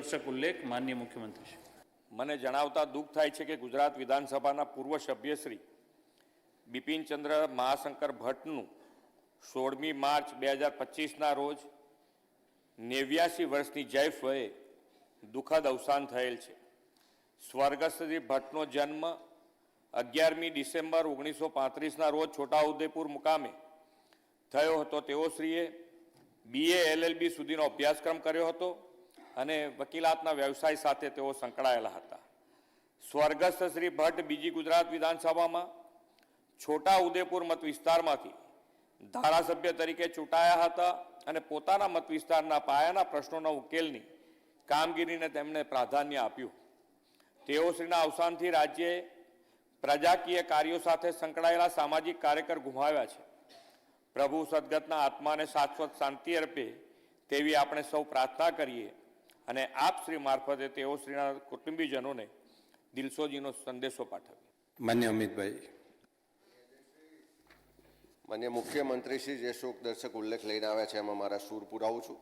દર્શક ઉલ્લેખ માન્ય મુખ્યમંત્રી મને જણાવતા દુઃખ થાય છે કે ગુજરાત વિધાનસભાના પૂર્વ સભ્યશ્રી બિપિનચંદ્ર મહાશંકર ભટ્ટનું સોળમી માર્ચ બે હજાર પચીસના રોજ નેવ્યાસી વર્ષની જૈફ વયે દુઃખદ અવસાન થયેલ છે. સ્વર્ગસ્થ શ્રી ભટ્ટનો જન્મ અગિયારમી ડિસેમ્બર ઓગણીસો પાંત્રીસના રોજ છોટાઉદેપુર મુકામે થયો હતો. તેઓ શ્રીએ બીએ એલએલબી સુધીનો અભ્યાસક્રમ કર્યો હતો. અને વકીલાતના વ્યવસાય સાથે તેઓ સંકળાયેલા હતા. સ્વર્ગસ્થ શ્રી ભટ્ટ બીજી ગુજરાત વિધાનસભામાં છોટા ઉદેપુર મત વિસ્તારમાંથી ધારાસભ્ય તરીકે ચૂંટાયા હતા અને પોતાના મત વિસ્તારના પાયાના પ્રશ્નોના ઉકેલની કામગીરીને તેમણે પ્રાધાન્ય આપ્યું. તેઓશ્રીના અવસાનથી રાજ્યે પ્રજાકીય કાર્યો સાથે સંકળાયેલા સામાજિક કાર્યકર ગુમાવ્યા છે. પ્રભુ સદગતના આત્માને શાશ્વત શાંતિ અર્પે તેવી આપણે સૌ પ્રાર્થના કરીએ. અને આપ શ્રી મારફતે તેઓશ્રીના કુટુંબીજનોને દિલસોજીનો સંદેશો પાઠવ્યો. માન્ય અમિતભાઈ. માન્ય મુખ્યમંત્રી શ્રી જે શોક દર્શક ઉલ્લેખ લઈને આવ્યા છે એમાં મારા સૂર પુરાવું છું.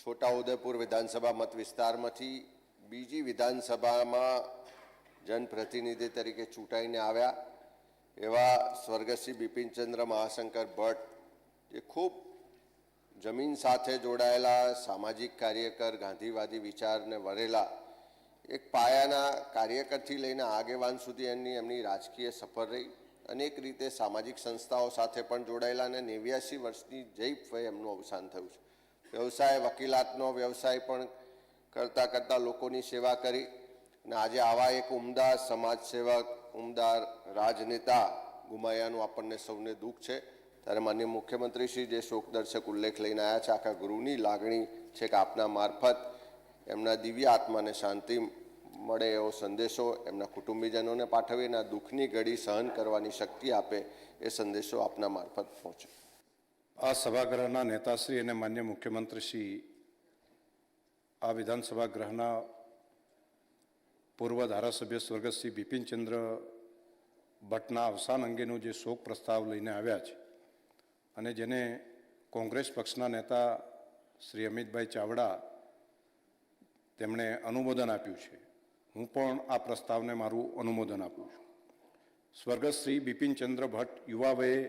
છોટાઉદેપુર વિધાનસભા મત વિસ્તારમાંથી બીજી વિધાનસભામાં જનપ્રતિનિધિ તરીકે ચૂંટાઈને આવ્યા એવા સ્વર્ગસ્થ બિપિનચંદ્ર મહાશંકર ભટ્ટ જે ખૂબ જમીન સાથે જોડાયેલા સામાજિક કાર્યકર, ગાંધીવાદી વિચારને વરેલા એક પાયાના કાર્યકરથી લઈને આગેવાન સુધી એમની એમની રાજકીય સફર રહી. અનેક રીતે સામાજિક સંસ્થાઓ સાથે પણ જોડાયેલા અને નેવ્યાસી વર્ષની વયે એમનું અવસાન થયું છે. વ્યવસાય વકીલાતનો વ્યવસાય પણ કરતાં કરતાં લોકોની સેવા કરી અને આજે આવા એક ઉમદા સમાજસેવક, ઉમદા રાજનેતા ગુમાયાનું આપણને સૌને દુઃખ છે. ત્યારે માન્ય મુખ્યમંત્રી શ્રી જે શોકદર્શક ઉલ્લેખ લઈને આવ્યા છે, આખા ગુરુની લાગણી છે કે આપના મારફત એમના દિવ્ય આત્માને શાંતિ મળે એવો સંદેશો એમના કુટુંબીજનોને પાઠવી અને આ દુઃખની ઘડી સહન કરવાની શક્તિ આપે એ સંદેશો આપના મારફત પહોંચે. આ સભાગૃહના નેતાશ્રી અને માન્ય મુખ્યમંત્રીશ્રી આ વિધાનસભા ગૃહના પૂર્વ ધારાસભ્ય સ્વર્ગસ્થ શ્રી બિપિનચંદ્ર ભટ્ટના અવસાન અંગેનો જે શોક પ્રસ્તાવ લઈને આવ્યા છે અને જેને કોંગ્રેસ પક્ષના નેતા શ્રી અમિતભાઈ ચાવડા તેમણે અનુમોદન આપ્યું છે. હું પણ આ પ્રસ્તાવને મારું અનુમોદન આપું છું. સ્વર્ગસ્થ શ્રી બિપિનચંદ્ર ભટ્ટ યુવા વયે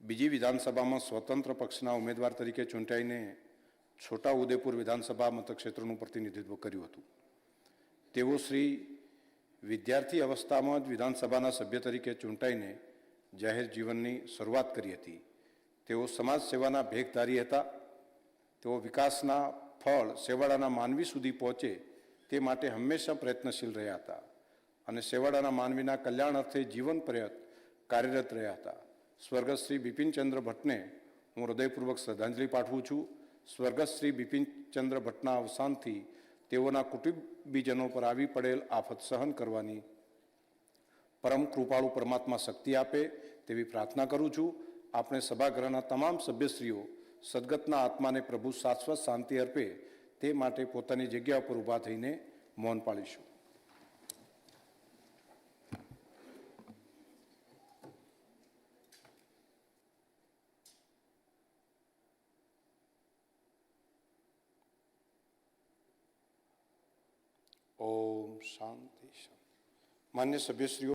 બીજી વિધાનસભામાં સ્વતંત્ર પક્ષના ઉમેદવાર તરીકે ચૂંટાઈને છોટા ઉદેપુર વિધાનસભા મતક્ષેત્રનું પ્રતિનિધિત્વ કર્યું હતું. તેઓ શ્રી વિદ્યાર્થી અવસ્થામાં જ વિધાનસભાના સભ્ય તરીકે ચૂંટાઈને જાહેર જીવનની શરૂઆત કરી હતી. તેઓ સમાજ સેવાના ભેગધારી હતા. તેઓ વિકાસના ફળ સેવાડાના માનવી સુધી પહોંચે તે માટે હંમેશા પ્રયત્નશીલ રહ્યા હતા અને સેવાડાના માનવીના કલ્યાણ અર્થે જીવન પ્રયત્ન કાર્યરત રહ્યા હતા. સ્વર્ગસ્થ શ્રી બિપિનચંદ્ર ભટ્ટને હું હૃદયપૂર્વક શ્રદ્ધાંજલિ પાઠવું છું. સ્વર્ગસ્થ શ્રી બિપિનચંદ્ર ભટ્ટના અવસાનથી તેઓના કુટુંબીજનો પર આવી પડેલ આફત સહન કરવાની પરમ કૃપાળુ પરમાત્મા શક્તિ આપે તેવી પ્રાર્થના કરું છું. આપણે સભાગૃહના તમામ સભ્યશ્રીઓ સદગતના આત્માને પ્રભુ શાશ્વત શાંતિ અર્પે તે માટે પોતાની જગ્યા ઉપર ઊભા થઈને મૌન પાળીશું. ઓમ શાંતિ શાંતિ. માન્ય સભ્યશ્રીઓ